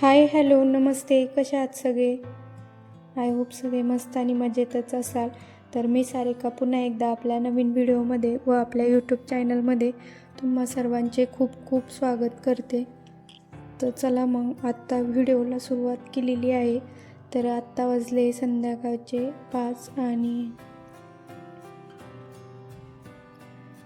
Hi hello नमस्ते. कसे आहात सगळे? आय होप सगळे मस्त आणि मजेतच असाल. तर मी सारिका पुन्हा एकदा आपल्या नवीन व्हिडिओमध्ये व आपल्या यूट्यूब चॅनलमध्ये तुम्हा सर्वांचे खूप खूप स्वागत करते. तर चला मग आत्ता व्हिडिओला सुरुवात केलेली आहे. तर आत्ता वाजले संध्याकाळचे पाच आणि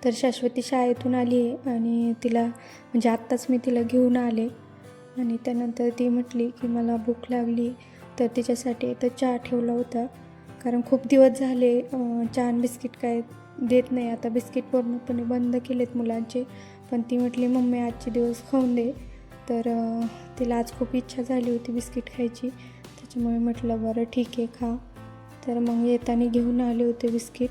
तर शाश्वती शाळेतून आली आहे आणि तिला म्हणजे आत्ताच मी तिला घेऊन आले. आणि त्यानंतर ती म्हटली की मला भूक लागली तर तिच्यासाठी इथं चहा ठेवला होता. कारण खूप दिवस झाले चहा आणि बिस्किट काय देत नाही. आता बिस्किट पूर्णपणे बंद केलेत मुलांचे. पण ती म्हटली मम्मी आजचे दिवस खाऊन दे. तर तिला आज खूप इच्छा झाली होती बिस्किट खायची. त्याच्यामुळे म्हटलं बरं ठीक आहे खा. तर मग येताना घेऊन आले होते बिस्किट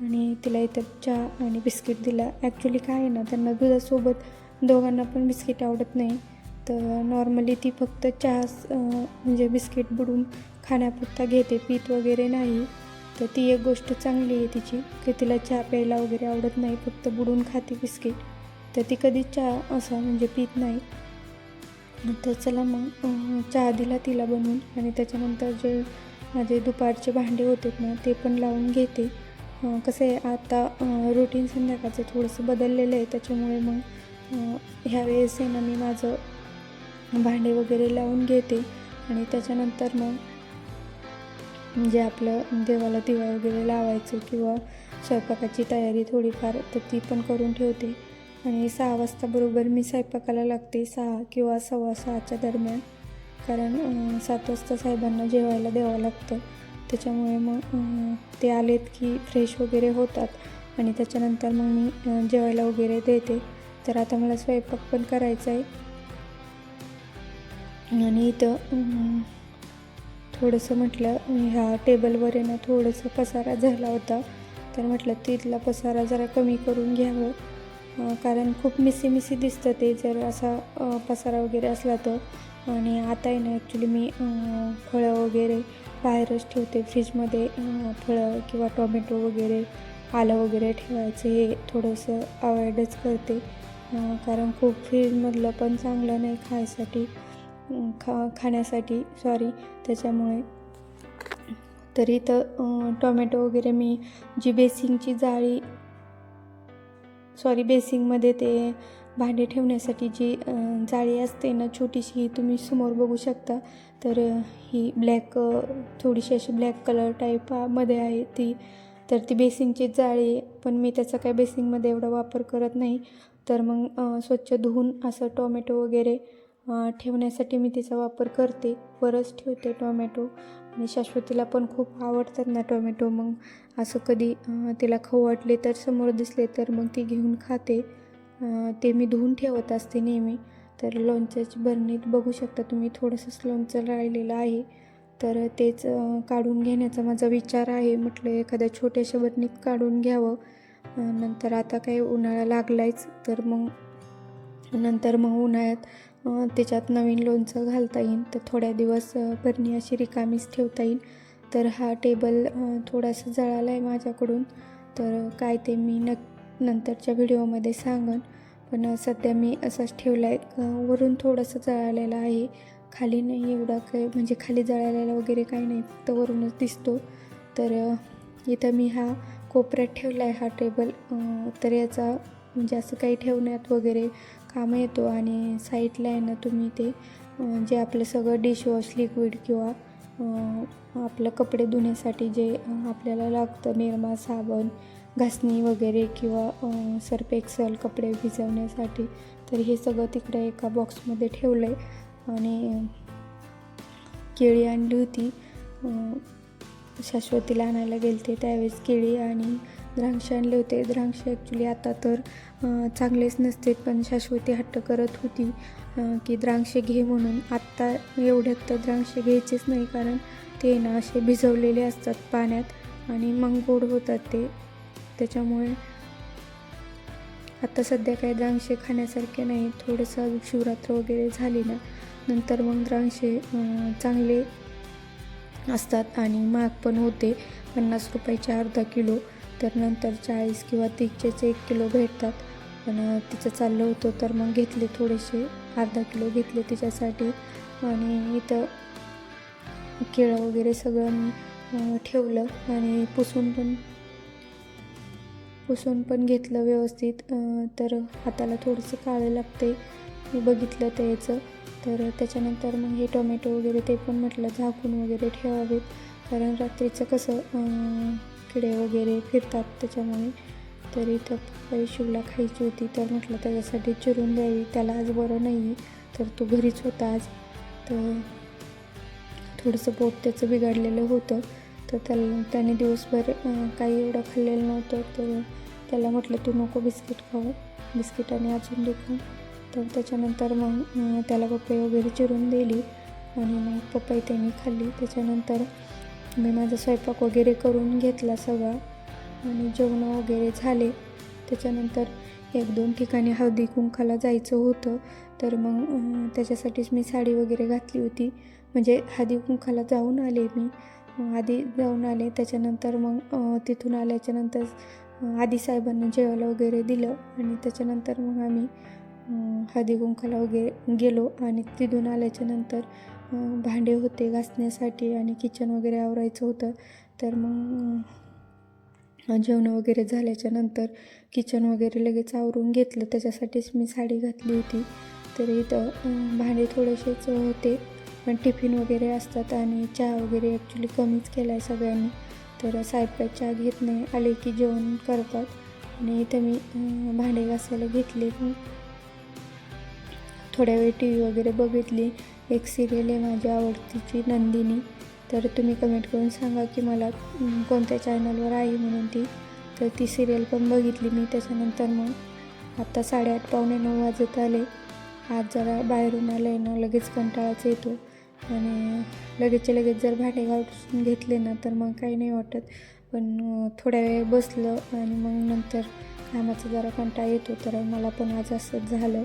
आणि तिला इथं चहा आणि बिस्किट दिला. ॲक्च्युली काय आहे ना त्यांना दुधासोबत दोघांना पण बिस्किट आवडत नाही. तर नॉर्मली ती फक्त चहा म्हणजे बिस्किट बुडून खाण्यापुरता घेते पीत वगैरे नाही. तर ती एक गोष्ट चांगली आहे तिची की तिला चहा प्यायला वगैरे आवडत नाही फक्त बुडून खाते बिस्किट. तर ती कधीच चहा असा म्हणजे पित नाही. तर चला मग चहा दिला तिला बनवून आणि त्याच्यानंतर जे माझे दुपारचे भांडे होते ना ते पण लावून घेते. कसं आहे आता रुटीन संध्याकाळचं थोडंसं बदललेलं आहे त्याच्यामुळे मग ह्या वेळेस आहे ना मी माझं भांडे वगैरे लावून घेते. आणि त्याच्यानंतर मग म्हणजे आपलं देवाला दिवा वगैरे लावायचं किंवा स्वयंपाकाची तयारी थोडीफार तर ती पण करून ठेवते. आणि सहा वाजता बरोबर मी स्वयंपाकाला लागते सहा किंवा सव्वा सहाच्या दरम्यान. कारण सात वाजता साहेबांना जेवायला द्यावं लागतं. त्याच्यामुळे मग ते आलेत की फ्रेश वगैरे होतात. आणि त्याच्यानंतर मग मी जेवायला वगैरे देते. तर आता मला स्वयंपाक पण करायचा आहे आणि इथं थोडंसं म्हटलं ह्या टेबलवर आहे ना थोडंसं पसारा झाला होता. तर म्हटलं तिथला पसारा जरा कमी करून घ्यावं. कारण खूप मिसी मिसी दिसतं ते जर असा पसारा वगैरे असला तर. आणि आता आहे ना ॲक्च्युली मी फळं वगैरे बाहेरच ठेवते. फ्रीजमध्ये फळं किंवा टोमॅटो वगैरे आलं वगैरे ठेवायचं हे थोडंसं अवॉइडच करते. कारण खूप फ्रीजमधलं पण चांगलं नाही खायसाठी. खा खाण्यासाठी सॉरी त्याच्यामुळे. तर इथं टोमॅटो वगैरे मी जी बेसिंगची जाळी सॉरी बेसिंगमध्ये ते भांडे ठेवण्यासाठी जी जाळी असते ना छोटीशी ही तुम्ही समोर बघू शकता. तर ही ब्लॅक थोडीशी अशी ब्लॅक कलर टाईपमध्ये आहे ती. तर ती बेसिंगची जाळी पण मी त्याचा काय बेसिंगमध्ये एवढा वापर करत नाही. तर मग स्वच्छ धुवून असं टोमॅटो वगैरे ठेवण्यासाठी मी तिचा वापर करते. वरच ठेवते टोमॅटो. आणि शाश्वतीला पण खूप आवडतात ना टोमॅटो. मग असं कधी तिला खाऊ वाटले तर समोर दिसले तर मग ती घेऊन खाते. ते मी धुवून ठेवत असते नेहमी. तर लोणच्याची भरणीत बघू शकता तुम्ही. थोडंसंच लोणचं राहिलेलं आहे. तर तेच काढून घेण्याचा माझा विचार आहे. म्हटलं एखाद्या छोट्याशा भरणीत काढून घ्यावं. नंतर आता काही उन्हाळा लागलायच. तर मग नंतर मग उन्हाळ्यात त्याच्यात नवीन लोणचं घालता येईल तर थोड्या दिवस अं, भरणी अशी रिकामीच ठेवता येईल. तर हा टेबल थोडासा जळाला आहे माझ्याकडून. तर काय ते मी न नंतरच्या व्हिडिओमध्ये सांगन. पण सध्या मी असाच ठेवला आहे वरून थोडंसं जळालेलं आहे. खाली नाही एवढा काय म्हणजे खाली जळालेला वगैरे काही नाही फक्त वरूनच दिसतो. तर इथं मी हा कोपऱ्यात ठेवला आहे हा टेबल. तर याचा म्हणजे असं काही ठेवण्यात वगैरे कामं येतो आणि साईडला आहे ना तुम्ही ते जे आपलं सगळं डिशवॉश लिक्विड किंवा आपलं कपडे धुण्यासाठी जे आपल्याला लागतं निरमा साबण घासणी वगैरे किंवा सर्प सर्फ एक्सल कपडे भिजवण्यासाठी तर हे सगळं तिकडे एका बॉक्समध्ये ठेवलं आहे आणि केळी आणली होती. शाश्वतीला आणायला गेलते त्यावेळेस केळी आणि द्राक्ष आणले होते. द्राक्ष ॲक्च्युली आता तर चांगलेच नसते पण शाश्वती हट्ट करत होती की द्राक्ष घे म्हणून. आत्ता एवढ्यात तर द्राक्ष घ्यायचेच नाही कारण ते ना असे भिजवलेले असतात पाण्यात आणि मग गोड होतात ते. त्याच्यामुळे आता सध्या काही द्राक्षे खाण्यासारखे नाही. थोडंसं अजून शिवरात्र वगैरे झाली ना नंतर मग द्राक्षे चांगले असतात आणि महाग पण होते. पन्नास रुपयाचे अर्धा किलो. तर नंतर चाळीस किंवा तीसचेच एक किलो भेटतात. पण तिचं चाललं होतं तर मग घेतले थोडेसे. अर्धा किलो घेतले तिच्यासाठी. आणि इथं केळं वगैरे सगळं मी ठेवलं. आणि पुसून पण पुसून पण घेतलं व्यवस्थित. तर हाताला थोडंसं काळं लागते. मी बघितलं त्याचं. तर त्याच्यानंतर मग हे टोमॅटो वगैरे ते पण म्हटलं झाकून वगैरे ठेवावेत. कारण रात्रीचं कसं किडे वगैरे फिरतात त्याच्यामुळे. तर इथं पपई शिवला खायची होती तर म्हटलं त्याच्यासाठी चिरून द्यावी. त्याला आज बरं नाही तर तो घरीच होता आज. तर थोडंसं पोट त्याचं बिघडलेलं होतं. तर त्याला त्याने दिवसभर काही एवढं खाल्लेलं नव्हतं. तर त्याला म्हटलं तू नको बिस्किट खाऊ. बिस्किटाने अजून दुखून तर त्याच्यानंतर मग त्याला पपई वगैरे चिरून दिली. आणि मग पपई त्यांनी खाल्ली. त्याच्यानंतर मी माझा स्वयंपाक वगैरे करून घेतला सगळा आणि जेवणं वगैरे झाले. त्याच्यानंतर एक दोन ठिकाणी हळदी कुंकाला जायचं होतं. तर मग त्याच्यासाठीच मी साडी वगैरे घातली होती. म्हणजे हळदी कुंकाला जाऊन आले मी. आधी जाऊन आले. त्याच्यानंतर मग तिथून आल्याच्यानंतर आधी साहेबांना जेवायला वगैरे दिलं. आणि त्याच्यानंतर मग आम्ही हळदी कुंकाला वगैरे गेलो आणि तिथून आल्याच्यानंतर नंतर भांडे होते घासण्यासाठी आणि किचन वगैरे आवरायचं होतं. तर मग जेवणं वगैरे झाल्याच्यानंतर किचन वगैरे लगेच आवरून घेतलं. त्याच्यासाठीच मी साडी घातली होती. तर इथं भांडे थोडेसेच होते. पण टिफिन वगैरे असतात आणि चहा वगैरे ॲक्च्युली कमीच केला आहे सगळ्यांनी. तर साहेब चहा घेत नाही. आले की जेवण करतात. आणि इथं मी भांडे घासायला घेतले. पण थोड्या वेळ टी व्ही वगैरे बघितली. एक सिरियल आहे माझी आवडतीची नंदिनी. तर तुम्ही कमेंट करून सांगा की मला कोणत्या चॅनलवर आहे म्हणून ती. तर ती सिरियल पण बघितली मी त्याच्यानंतर मग. आत्ता साडेआठ पावणे नऊ वाजत आले. आज जरा बाहेरून आलं आहे ना लगेच कंटाळाच येतो. आणि लगेचच्या लगेच जर भांडे घालून घेतले ना तर मग काही नाही वाटत. पण थोड्या वेळ बसलं आणि मग नंतर कामाचा जरा कंटाळा येतो. तर मला पण आज असंच झालं.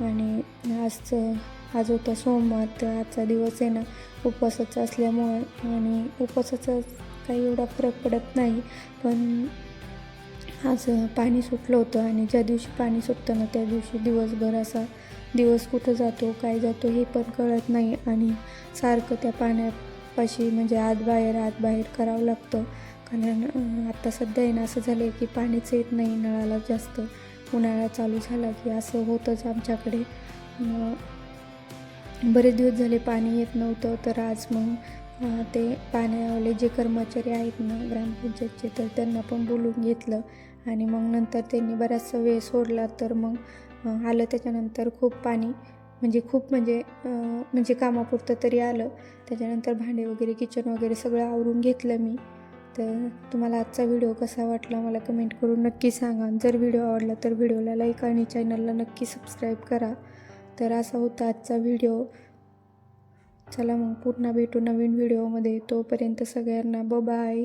आणि आजचं आज होता सोमवार तर आजचा दिवस आहे ना उपवासाचा असल्यामुळं आणि उपवासाचा काही एवढा फरक पडत नाही. पण आज पाणी सुटलं होतं आणि ज्या दिवशी पाणी सुटतं ना त्या दिवशी दिवसभर असा दिवस कुठं जातो काय जातो हे पण कळत नाही. आणि सारखं त्या पाण्यापाशी म्हणजे आत बाहेर आत बाहेर करावं लागतं. कारण आत्ता सध्या आहे ना असं झालं आहे की पाणीच येत नाही नळाला जास्त. उन्हाळा चालू झाला की असं होतंच आमच्याकडे. मग बरेच दिवस झाले पाणी येत नव्हतं तर आज मग ते पाण्यावाले जे कर्मचारी आहेत ना ग्रामपंचायतचे तर त्यांना पण बोलून घेतलं. आणि मग नंतर त्यांनी बराचसा वेळ सोडला तर मग आलं त्याच्यानंतर खूप पाणी म्हणजे खूप म्हणजे म्हणजे कामापुरतं तरी आलं. त्याच्यानंतर भांडे वगैरे किचन वगैरे सगळं आवरून घेतलं मी. तर तुम्हाला आजचा व्हिडिओ कसा वाटला मला कमेंट करून नक्की सांगा. जर व्हिडिओ आवडला तर व्हिडिओला लाईक आणि चॅनलला नक्की सबस्क्राईब करा. तर असा होता आजचा व्हिडिओ. चला मग पुन्हा भेटू नवीन व्हिडिओमध्ये. तोपर्यंत सगळ्यांना ब बाय